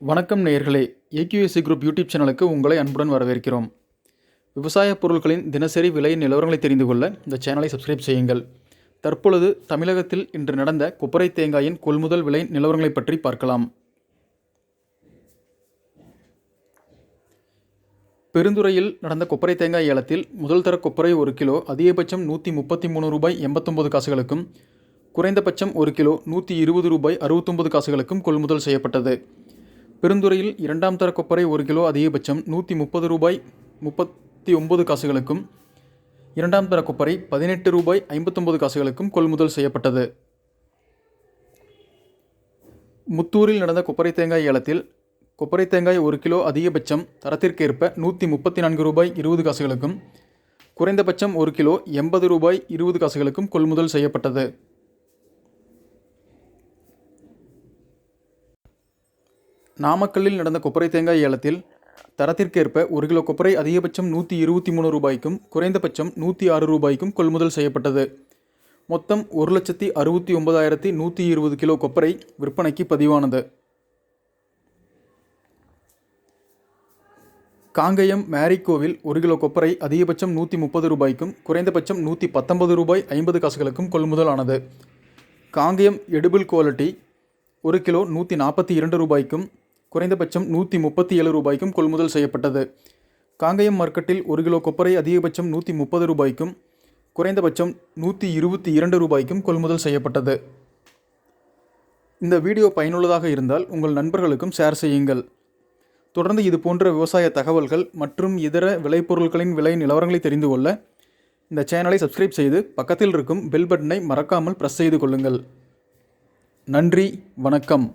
வணக்கம் நேயர்களே. AQSC group YouTube சேனலுக்கு உங்களை அன்புடன் வரவேற்கிறோம். விவசாய பொருட்களின் தினசரி விலை நிலவரங்களை தெரிந்து கொள்ள இந்த சேனலை சப்ஸ்கிரைப் செய்யுங்கள். தற்பொழுது தமிழகத்தில் இன்று நடந்த கொப்பரை தேங்காயின் கொள்முதல் விலை நிலவரங்களை பற்றி பார்க்கலாம். பெருந்துறையில் நடந்த கொப்பரை தேங்காய் ஏலத்தில் முதல் தர கொப்பரை ஒரு கிலோ அதிகபட்சம் நூற்றி முப்பத்தி மூணு ரூபாய் எண்பத்தொம்பது காசுகளுக்கும் குறைந்தபட்சம் ஒரு கிலோ நூற்றி இருபது ரூபாய் அறுபத்தொம்பது காசுகளுக்கும் கொள்முதல் செய்யப்பட்டது. பெருந்துறையில் இரண்டாம் தர கொப்பரை ஒரு கிலோ அதிகபட்சம் நூற்றி முப்பது ரூபாய் முப்பத்தி ஒன்பது காசுகளுக்கும் இரண்டாம் தர கொப்பரை பதினெட்டு ரூபாய் ஐம்பத்தொம்பது காசுகளுக்கும் கொள்முதல் செய்யப்பட்டது. முத்தூரில் நடந்த கொப்பரை தேங்காய் ஏலத்தில் கொப்பரை தேங்காய் ஒரு கிலோ அதிகபட்சம் தரத்திற்கேற்ப நூற்றி முப்பத்தி நான்கு ரூபாய் இருபது காசுகளுக்கும் குறைந்தபட்சம் ஒரு கிலோ எண்பது ரூபாய் இருபது காசுகளுக்கும் கொள்முதல் செய்யப்பட்டது. நாமக்கல்லில் நடந்த கொப்பரை தேங்காய் ஏலத்தில் தரத்திற்கேற்ப ஒரு கிலோ கொப்பரை அதிகபட்சம் நூற்றி இருபத்தி மூணு ரூபாய்க்கும் குறைந்தபட்சம் நூற்றி ஆறு ரூபாய்க்கும் கொள்முதல் செய்யப்பட்டது. மொத்தம் ஒரு லட்சத்தி அறுபத்தி ஒன்பதாயிரத்தி நூற்றி இருபது கிலோ கொப்பரை விற்பனைக்கு பதிவானது. காங்கயம் மேரிகோவில் ஒரு கிலோ கொப்பரை அதிகபட்சம் நூற்றி முப்பது ரூபாய்க்கும் குறைந்தபட்சம் நூற்றி பத்தொன்பது ரூபாய் ஐம்பது காசுகளுக்கும் கொள்முதல் ஆனது காங்கயம் எடுபிள் குவாலிட்டி ஒரு கிலோ நூற்றி நாற்பத்தி இரண்டு ரூபாய்க்கும் குறைந்தபட்சம் நூற்றி முப்பத்தி ஏழு ரூபாய்க்கும் கொள்முதல் செய்யப்பட்டது. காங்கயம் மார்க்கெட்டில் ஒரு கிலோ கொப்பரை அதிகபட்சம் நூற்றி முப்பது ரூபாய்க்கும் குறைந்தபட்சம் நூற்றி இருபத்தி இரண்டு ரூபாய்க்கும் கொள்முதல் செய்யப்பட்டது. இந்த வீடியோ பயனுள்ளதாக இருந்தால் உங்கள் நண்பர்களுக்கும் ஷேர் செய்யுங்கள். தொடர்ந்து இது போன்ற விவசாய தகவல்கள் மற்றும் இதர விளைபொருட்களின் விலை நிலவரங்களை தெரிந்து கொள்ள இந்த சேனலை சப்ஸ்கிரைப் செய்து பக்கத்தில் இருக்கும் பெல் பட்டனை மறக்காமல் ப்ரெஸ் செய்து கொள்ளுங்கள். நன்றி வணக்கம்.